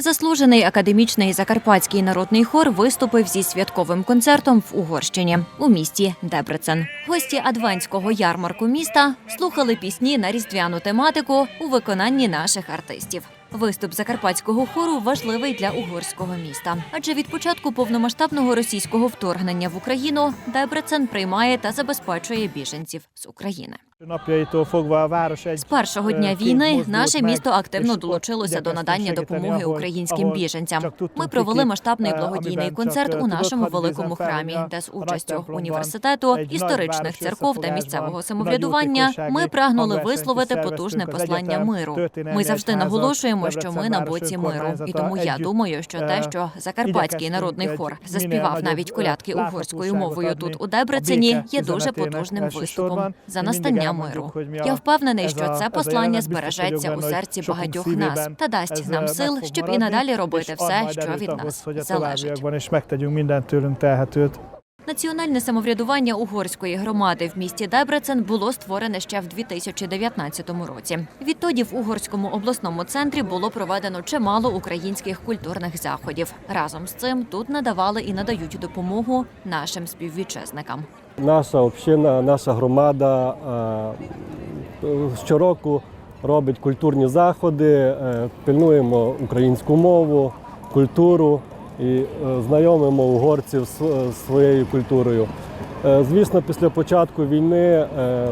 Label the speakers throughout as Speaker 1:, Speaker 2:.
Speaker 1: Заслужений академічний закарпатський народний хор виступив зі святковим концертом в Угорщині у місті Дебрецен. Гості адвентського ярмарку міста слухали пісні на різдвяну тематику у виконанні наших артистів. Виступ закарпатського хору важливий для угорського міста, адже від початку повномасштабного російського вторгнення в Україну Дебрецен приймає та забезпечує біженців з України. З першого дня війни наше місто активно долучилося до надання допомоги українським біженцям. Ми провели масштабний
Speaker 2: е,
Speaker 1: благодійний концерт у нашому великому храмі, де з участю університету, історичних церков та місцевого самоврядування. Ми прагнули висловити потужне послання миру. Ми завжди наголошуємо, що ми на боці миру, і тому я думаю, що те, що закарпатський народний хор заспівав навіть колядки угорською мовою тут у Дебрецені, є дуже потужним виступом за настання
Speaker 2: mindig
Speaker 1: миру. Я впевнений, що це послання збережеться у серці багатьох нас та дасть нам
Speaker 2: е,
Speaker 1: сил, щоб і надалі робити все, що від нас залежить. Національне самоврядування угорської громади в місті Дебрецен було створене ще в 2019 році. Відтоді в угорському обласному центрі було проведено чимало українських культурних заходів. Разом з цим тут надавали і надають допомогу нашим співвітчизникам.
Speaker 3: Наша община, наша громада е, щороку робить культурні заходи, е, пильнуємо українську мову, культуру і е, знайомимо угорців з своєю культурою. Звісно, після початку війни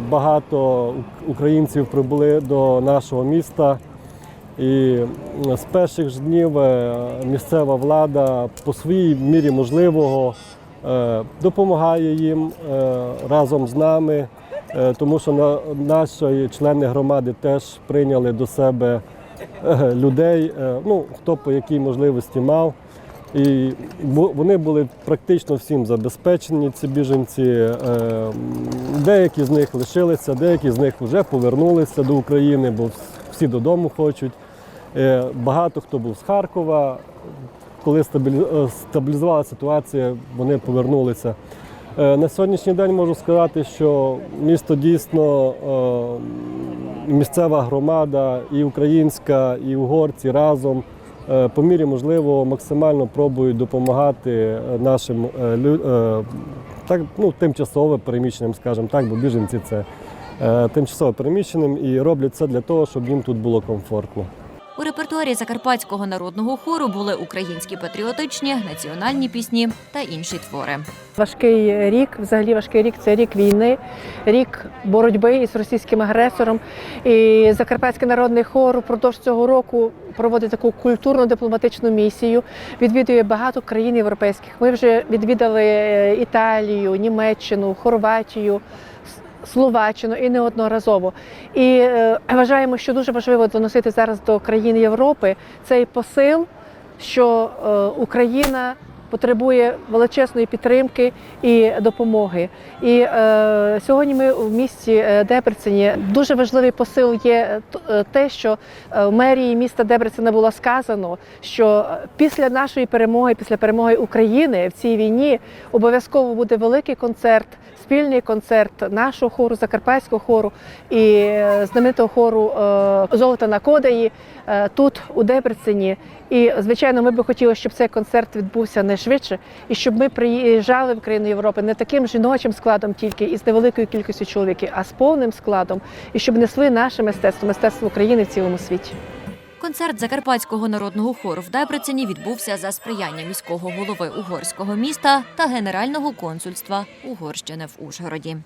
Speaker 3: багато українців прибули до нашого міста. І з перших ж днів місцева влада по своїй мірі можливого допомагає їм е, разом з нами, е, тому що наші члени громади теж прийняли до себе е, людей, е, ну, хто по якій можливості мав. І вони були практично всім забезпечені, ці біженці. Е, Деякі з них лишилися, деякі з них вже повернулися до України, бо всі додому хочуть. Е, Багато хто був з Харкова. Коли е, ситуація, вони повернулися. Е, На сьогоднішній день можу сказати, що місто дійсно е, місцева громада, і українська, і угорці разом по мірі можливо максимально пробують допомагати нашим так, ну, тимчасово переміщеним, скажімо так, бо біженці це тимчасово переміщеним і роблять це для того, щоб їм тут було комфортно.
Speaker 1: У репертуарі закарпатського народного хору були українські патріотичні, національні пісні та інші твори.
Speaker 4: Важкий рік, взагалі важкий рік це рік війни, рік боротьби із російським агресором. І Закарпатський народний хор упродовж цього року проводить таку культурно-дипломатичну місію. Відвідує багато країн європейських. Ми вже відвідали е, Італію, Німеччину, Хорватію. Словаччину і неодноразово. І е, вважаємо, що дуже важливо доносити зараз до країн Європи цей посил, що е, Україна потребує величезної підтримки і допомоги. І е, сьогодні ми в місті е, Дебрецені дуже важливий посил є е, е, те, що в мерії міста Дебрецена було сказано, що після нашої перемоги, після перемоги України в цій війні обов'язково буде великий концерт. Спільний концерт нашого хору, закарпатського хору і е, знаменитого хору е, Золота на Кодаї е, тут, у Дебрецені. І звичайно, ми би хотіли, щоб цей концерт відбувся не швидше, і щоб ми приїжджали в країни Європи не таким жіночим складом, тільки із невеликою кількістю чоловіків, а з повним складом, і щоб несли наше мистецтво, мистецтво України в цілому світі.
Speaker 1: Концерт закарпатського народного хору в Дебрецені відбувся за сприяння міського голови угорського міста та генерального консульства Угорщини в Ужгороді.